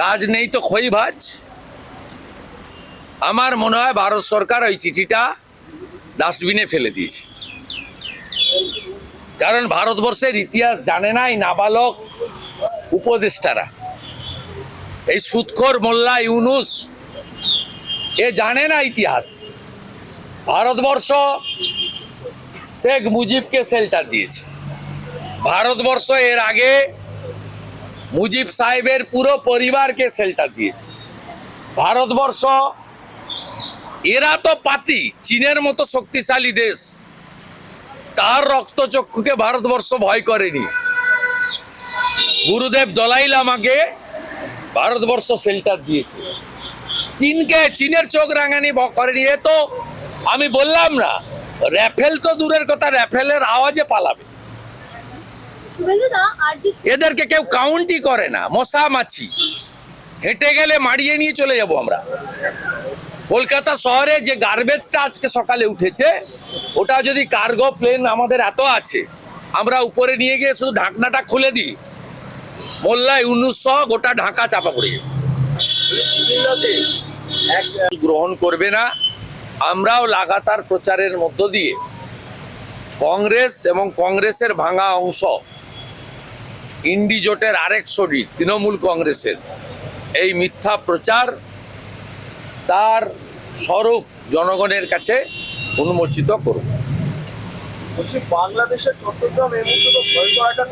কাজ নেই তো খই ভাজ। আমার মনে হয় ভারত সরকার ওই চিঠিটা ডাস্টবিনে ফেলে দিয়েছে। কারণ ভারতবর্ষের ইতিহাস জানে না এই নাবালক উপদেষ্টারা। এই সুৎখর মোল্লা ইউনুস, এ জানে না ইতিহাস। ভারতবর্ষ শেখ মুজিবকে শেল্টার দিয়েছে। ভারতবর্ষ এর আগে মুজিব সাহেবের পুরো পরিবারকে শেল্টার দিয়েছে। ভারতবর্ষ, এরা তো পাতি, চীনের মতো শক্তিশালী দেশ। তার রক্তচক্ষুকে ভারতবর্ষ ভয় করেনি। গুরুদেব দলাই লামাকে ভারতবর্ষ শেল্টার দিয়েছে। চীনকে, চীনের চোখ রাঙানি করেনি। এ তো আমি বললাম না র্যাফেল তো দূরের কথা র্যাফেলের আওয়াজে পালাবে। এদেরকে কেউ কাউন্টই করে না মশা মাছি হেঁটে গেলে মারিয়ে নিয়ে চলে যাব আমরা। কলকাতা শহরে যে গার্বেজটা আজকে সকালে উঠেছে, ওটা যদি কার্গো প্লেন আমাদের এত আছে, আমরা উপরে নিয়ে গিয়ে শুধু ঢাকনাটা খুলে দিই। মোল্লা সহ গোটা ঢাকা চাপা পড়ে গ্রহণ করবে না। আমরাও লাগাতার প্রচারের মধ্য দিয়ে কংগ্রেস এবং কংগ্রেসের ভাঙা অংশ ইন্ডি জোটের আরেক শরীর তৃণমূল কংগ্রেসের। এই মিথ্যা প্রচার তার স্বরূপ জনগণের কাছে উন্মোচিত করব বলছি বাংলাদেশের চট্টগ্রাম এই মুহূর্তে তো ভয় করাটা